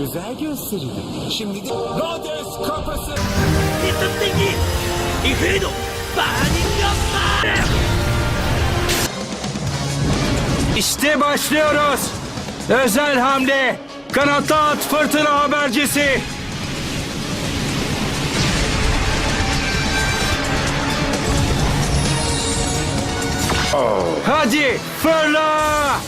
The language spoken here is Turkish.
güzel gösterilir. Şimdi de Rhodes kapısı. リズム的イフリードバーニングアッパー İşte başlıyoruz. Özel hamle. Kanatlı at fırtına habercisi. Oh. Hadi fırla.